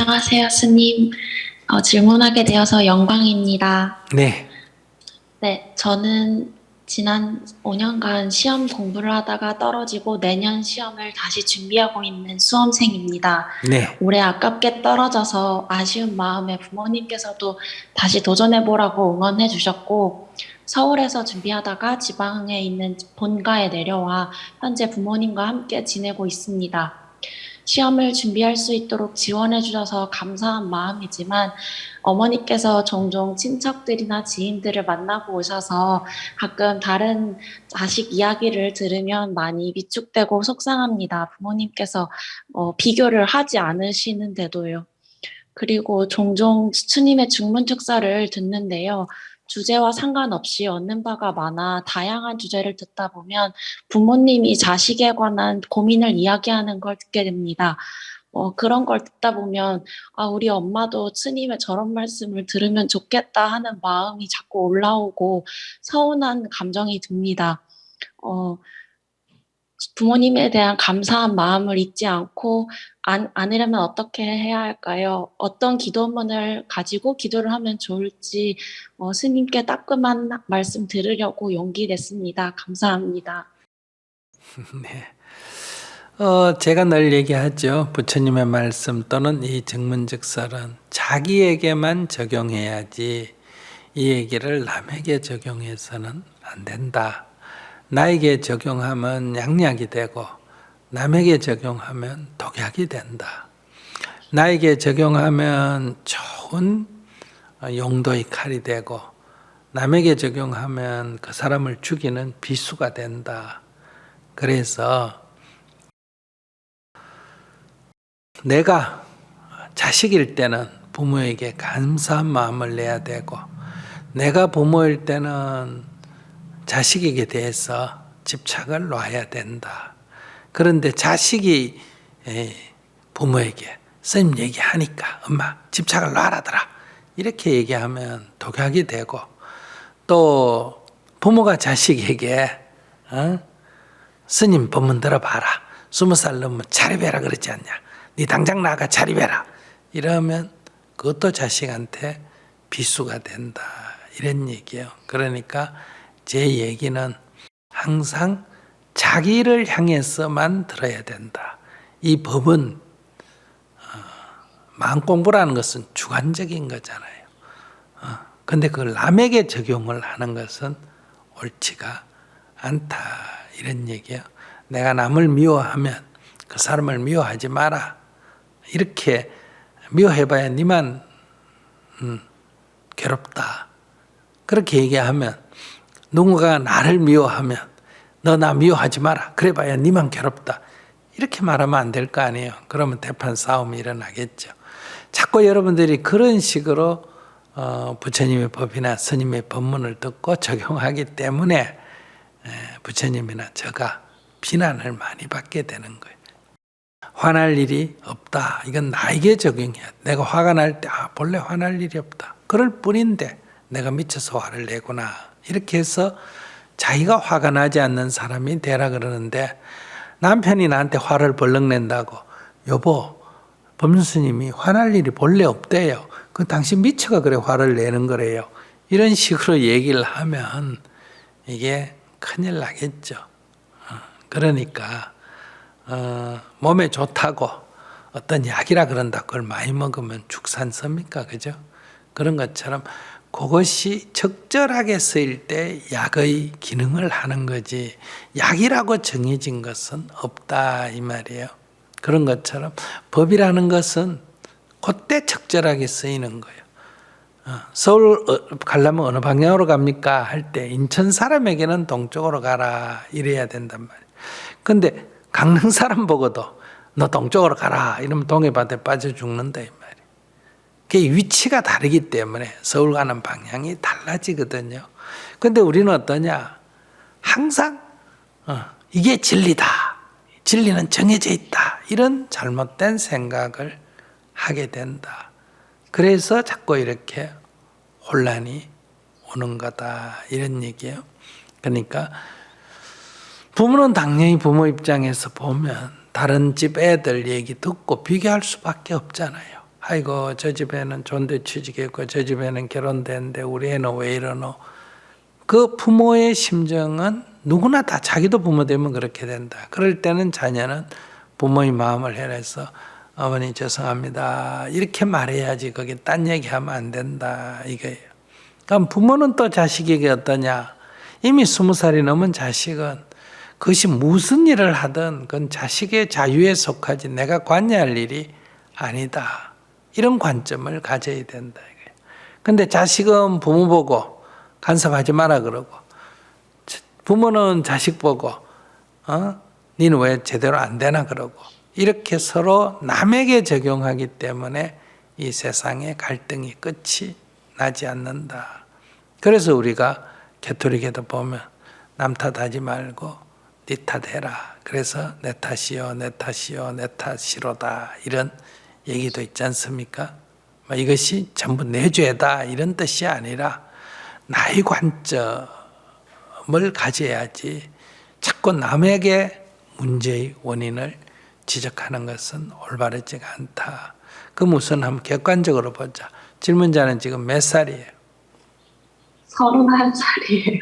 안녕하세요, 스님. 어, 질문하게 되어서 영광입니다. 네, 네, 저는 지난 5년간 시험 공부를 하다가 떨어지고 내년 시험을 다시 준비하고 있는 수험생입니다. 네, 올해 아깝게 떨어져서 아쉬운 마음에 부모님께서도 다시 도전해보라고 응원해 주셨고, 서울에서 준비하다가 지방에 있는 본가에 내려와 현재 부모님과 함께 지내고 있습니다. 시험을 준비할 수 있도록 지원해 주셔서 감사한 마음이지만 어머니께서 종종 친척들이나 지인들을 만나고 오셔서 가끔 다른 자식 이야기를 들으면 많이 위축되고 속상합니다. 부모님께서 어, 비교를 하지 않으시는데도요. 그리고 종종 스님의 중문특사를 듣는데요. 주제와 상관없이 얻는 바가 많아 다양한 주제를 듣다 보면 부모님이 자식에 관한 고민을 이야기하는 걸 듣게 됩니다. 어, 그런 걸 듣다 보면 아, 우리 엄마도 스님의 저런 말씀을 들으면 좋겠다 하는 마음이 자꾸 올라오고 서운한 감정이 듭니다. 어, 부모님에 대한 감사한 마음을 잊지 않고 안, 않으려면 어떻게 해야 할까요? 어떤 기도문을 가지고 기도를 하면 좋을지 어, 스님께 따끔한 말씀 들으려고 용기 냈습니다. 감사합니다. 네. 어, 제가 늘 얘기하죠. 부처님의 말씀 또는 이 정문즉설은 자기에게만 적용해야지 이 얘기를 남에게 적용해서는 안 된다. 나에게 적용하면 양약이 되고 남에게 적용하면 독약이 된다. 나에게 적용하면 좋은 용도의 칼이 되고 남에게 적용하면 그 사람을 죽이는 비수가 된다. 그래서 내가 자식일 때는 부모에게 감사한 마음을 내야 되고 내가 부모일 때는 자식에게 대해서 집착을 놔야 된다. 그런데 자식이 에, 부모에게 선생님 얘기하니까 엄마 집착을 놔라더라. 이렇게 얘기하면 독약이 되고 또 부모가 자식에게 어? 스님 법문 들어봐라. 스무 살 넘으면 자립해라 그러지 않냐? 네 당장 나가 자립해라. 이러면 그것도 자식한테 비수가 된다. 이런 얘기예요. 그러니까 제 얘기는 항상 자기를 향해서만 들어야 된다. 이 법은 어, 마음 공부라는 것은 주관적인 거잖아요. 어, 근데 그걸 남에게 적용을 하는 것은 옳지가 않다. 이런 얘기예요. 내가 남을 미워하면 그 사람을 미워하지 마라. 이렇게 미워해봐야 니만 음, 괴롭다. 그렇게 얘기하면 누군가 나를 미워하면 너 나 미워하지 마라. 그래봐야 니만 괴롭다. 이렇게 말하면 안 될 거 아니에요. 그러면 대판 싸움이 일어나겠죠. 자꾸 여러분들이 그런 식으로 어, 부처님의 법이나 스님의 법문을 듣고 적용하기 때문에 부처님이나 저가 비난을 많이 받게 되는 거예요. 화날 일이 없다. 이건 나에게 적용해야 내가 화가 날 때, 아, 본래 화날 일이 없다. 그럴 뿐인데 내가 미쳐서 화를 내구나. 이렇게 해서 자기가 화가 나지 않는 사람이 되라 그러는데 남편이 나한테 화를 벌렁 낸다고 여보 법륜스님이 화날 일이 본래 없대요. 그 당신 미쳐가 그래 화를 내는 거래요. 이런 식으로 얘기를 하면 이게 큰일 나겠죠. 어, 그러니까 어, 몸에 좋다고 어떤 약이라 그런다 그걸 많이 먹으면 죽산 섭니까 그죠? 그런 것처럼 그것이 적절하게 쓰일 때 약의 기능을 하는 거지 약이라고 정해진 것은 없다 이 말이에요. 그런 것처럼 법이라는 것은 그때 적절하게 쓰이는 거예요. 어, 서울 어, 가려면 어느 방향으로 갑니까? 할 때 인천 사람에게는 동쪽으로 가라 이래야 된단 말이에요. 근데 강릉 사람 보고도 너 동쪽으로 가라 이러면 동해바다에 빠져 죽는다. 그 위치가 다르기 때문에 서울 가는 방향이 달라지거든요. 근데 우리는 어떠냐? 항상 어, 이게 진리다. 진리는 정해져 있다. 이런 잘못된 생각을 하게 된다. 그래서 자꾸 이렇게 혼란이 오는 거다. 이런 얘기예요. 그러니까 부모는 당연히 부모 입장에서 보면 다른 집 애들 얘기 듣고 비교할 수밖에 없잖아요. 아이고 저 집에는 존대 취직했고 저 집에는 결혼됐는데 우리 애는 왜 이러노? 그 부모의 심정은 누구나 다 자기도 부모 되면 그렇게 된다. 그럴 때는 자녀는 부모의 마음을 헤아려서 어머니 죄송합니다. 이렇게 말해야지 거기 딴 얘기하면 안 된다 이거예요. 그럼 부모는 또 자식에게 어떠냐? 이미 스무 살이 넘은 자식은 그것이 무슨 일을 하든 그건 자식의 자유에 속하지 내가 관여할 일이 아니다. 이런 관점을 가져야 된다. 근데 자식은 부모 보고 간섭하지 마라 그러고 부모는 자식 보고 어? 니는 왜 제대로 안 되나 그러고 이렇게 서로 남에게 적용하기 때문에 이 세상의 갈등이 끝이 나지 않는다. 그래서 우리가 개토릭에도 보면 남 탓하지 말고 네 탓해라. 그래서 내 탓이요, 내 탓이요, 내 탓이로다 이런 얘기도 있지 않습니까? 뭐 이것이 전부 내 죄다 이런 뜻이 아니라 나의 관점을 가져야지 자꾸 남에게 문제의 원인을 지적하는 것은 올바르지가 않다. 그럼 우선 한번 객관적으로 보자. 질문자는 지금 몇 살이에요? 31살이에요.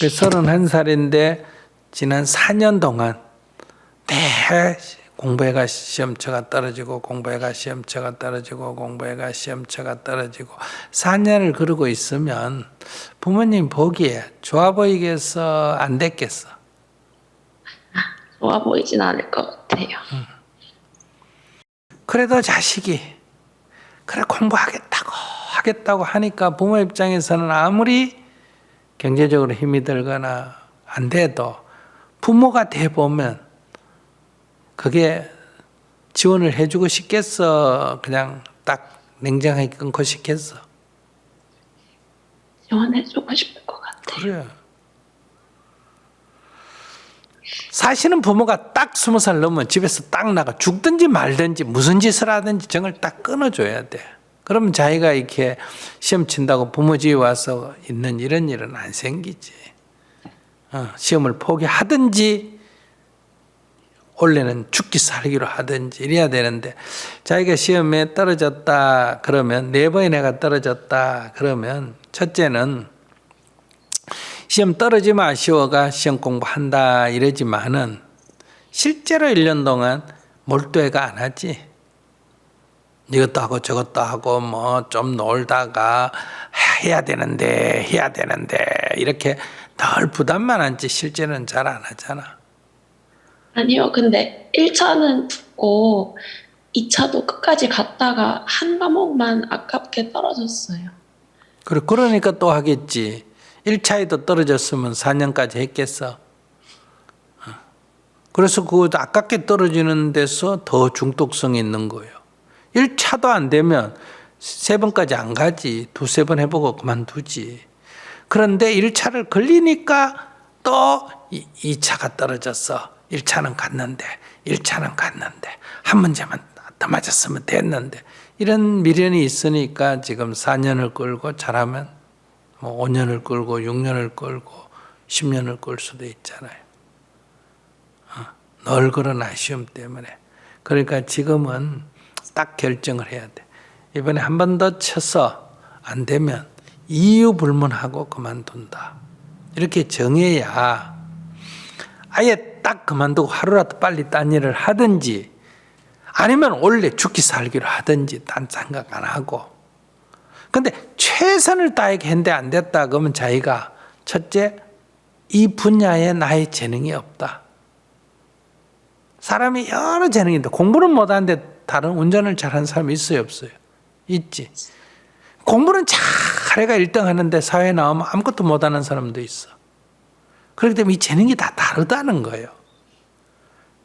그 31살인데 지난 4년 동안 매 공부해가 시험처가 떨어지고 공부해가 시험처가 떨어지고 공부해가 시험처가 떨어지고 4년을 그러고 있으면 부모님 보기에 좋아 보이겠어 안 됐겠어? 좋아 보이진 않을 것 같아요. 그래도 자식이 그래 공부하겠다고 하겠다고 하니까 부모 입장에서는 아무리 경제적으로 힘이 들거나 안 돼도 부모가 돼 보면 그게 지원을 해주고 싶겠어 그냥 딱 냉정하게 끊고 싶겠어 지원해주고 싶을 것 같아요. 그래 사실은 부모가 딱 스무 살 넘으면 집에서 딱 나가 죽든지 말든지 무슨 짓을 하든지 정을 딱 끊어줘야 돼. 그러면 자기가 이렇게 시험 친다고 부모 집에 와서 있는 이런 일은 안 생기지. 어, 시험을 포기하든지 원래는 죽기 살기로 하든지 이래야 되는데 자기가 시험에 떨어졌다 그러면 네 번이나 떨어졌다 그러면 첫째는 시험 떨어지면 아쉬워가 시험 공부한다 이러지만은 실제로 1년 동안 몰두해가 안 하지. 이것도 하고 저것도 하고 뭐 좀 놀다가 해야 되는데 해야 되는데 이렇게 늘 부담만 안지 실제는 잘 안 하잖아. 아니요, 근데 1차는 붙고 2차도 끝까지 갔다가 한 과목만 아깝게 떨어졌어요. 그래 그러니까 또 하겠지. 1차에도 떨어졌으면 4년까지 했겠어. 어. 그래서 그 아깝게 떨어지는 데서 더 중독성이 있는 거예요. 1차도 안 되면 세 번까지 안 가지. 두세 번 해보고 그만두지. 그런데 1차를 걸리니까 또 2차가 떨어졌어. 1차는 갔는데, 1차는 갔는데, 한 문제만 더 맞았으면 됐는데, 이런 미련이 있으니까 지금 4년을 끌고 잘하면 뭐 5년을 끌고 6년을 끌고 10년을 끌 수도 있잖아요. 어, 늘 그런 아쉬움 때문에. 그러니까 지금은 딱 결정을 해야 돼. 이번에 한 번 더 쳐서 안 되면 이유 불문하고 그만둔다. 이렇게 정해야 아예 딱 그만두고 하루라도 빨리 딴 일을 하든지 아니면 원래 죽기 살기로 하든지 딴 생각 안 하고 근데 최선을 다하게 했는데 안 됐다 그러면 자기가 첫째 이 분야에 나의 재능이 없다. 사람이 여러 재능이 있는데 공부는 못하는데 다른 운전을 잘하는 사람이 있어요 없어요? 있지. 공부는 잘해가 1등 하는데 사회에 나오면 아무것도 못하는 사람도 있어. 그렇기 때문에 이 재능이 다 다르다는 거예요.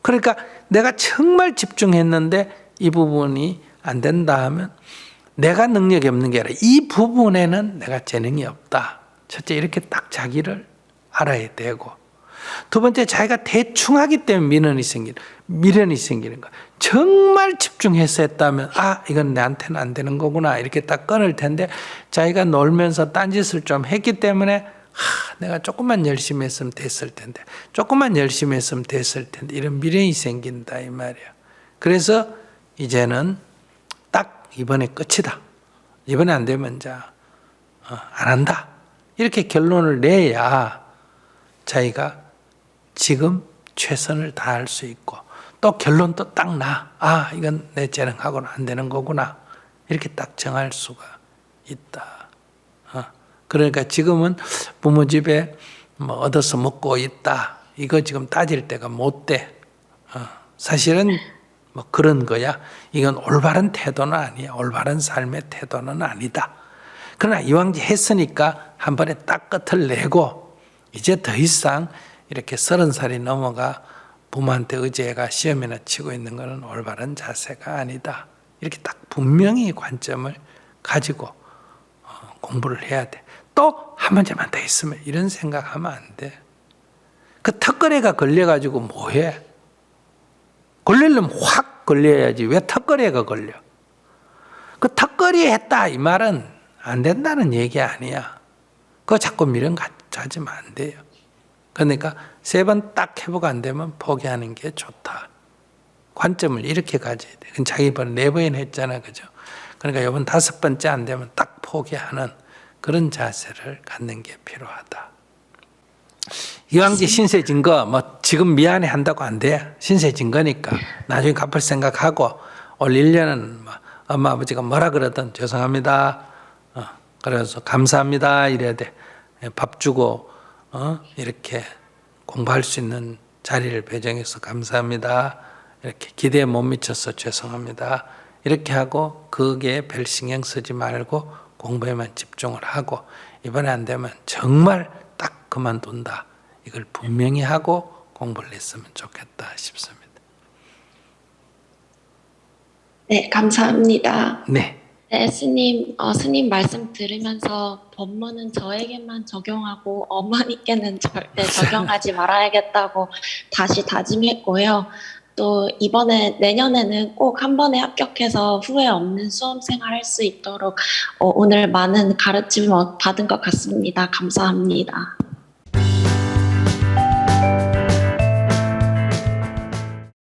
그러니까 내가 정말 집중했는데 이 부분이 안 된다 하면 내가 능력이 없는 게 아니라 이 부분에는 내가 재능이 없다. 첫째 이렇게 딱 자기를 알아야 되고 두 번째 자기가 대충 하기 때문에 미련이 생기는 미련이 생기는 거. 정말 집중해서 했다면 아 이건 내한테는 안 되는 거구나 이렇게 딱 끊을 텐데 자기가 놀면서 딴짓을 좀 했기 때문에 하, 내가 조금만 열심히 했으면 됐을 텐데 조금만 열심히 했으면 됐을 텐데 이런 미련이 생긴다 이 말이야. 그래서 이제는 이번에 끝이다. 이번에 안 되면 이제 어, 안 한다. 이렇게 결론을 내야 자기가 지금 최선을 다할 수 있고 또 결론도 딱 나. 아, 이건 내 재능하고는 안 되는 거구나. 이렇게 딱 정할 수가 있다. 어, 그러니까 지금은 부모 집에 뭐 얻어서 먹고 있다. 이거 지금 따질 때가 못 돼. 어, 사실은 뭐 그런 거야. 이건 올바른 태도는 아니야. 올바른 삶의 태도는 아니다. 그러나 이왕 했으니까 한 번에 딱 끝을 내고 이제 더 이상 이렇게 서른 살이 넘어가 부모한테 의지해가 시험이나 치고 있는 것은 올바른 자세가 아니다. 이렇게 딱 분명히 관점을 가지고 어, 공부를 해야 돼. 또 한 문제만 더 있으면 이런 생각하면 안 돼. 그 턱걸이가 걸려가지고 뭐해? 걸리려면 확 걸려야지. 왜 턱걸이가 걸려? 그 턱걸이 했다 이 말은 안 된다는 얘기 아니야. 그거 자꾸 미련 가지면 안 돼요. 그러니까 세 번딱 해보고 안 되면 포기하는 게 좋다. 관점을 이렇게 가져야 돼. 자기 이번 네번 했잖아, 그죠? 그러니까 이번 다섯 번째 안 되면 딱 포기하는 그런 자세를 갖는 게 필요하다. 이왕지 신세 진 거, 뭐, 지금 미안해 한다고 안 돼. 신세 진 거니까. 나중에 갚을 생각하고, 올 1년은 뭐 엄마, 아버지가 뭐라 그러든 죄송합니다. 어, 그래서 감사합니다. 이래야 돼. 예, 밥 주고, 어, 이렇게 공부할 수 있는 자리를 배정해서 감사합니다. 이렇게 기대에 못 미쳐서 죄송합니다. 이렇게 하고, 거기에 별 신경 쓰지 말고, 공부에만 집중을 하고, 이번에 안 되면 정말 딱 그만둔다. 이걸 분명히 하고 공부를 했으면 좋겠다 싶습니다. 네, 감사합니다. 네. 네, 스님, 어, 스님 말씀 들으면서 법문은 저에게만 적용하고 어머니께는 절대 적용하지 말아야겠다고 다시 다짐했고요. 또 이번에 내년에는 꼭 한 번에 합격해서 후회 없는 수험 생활 할 수 있도록 어, 오늘 많은 가르침 받은 것 같습니다. 감사합니다.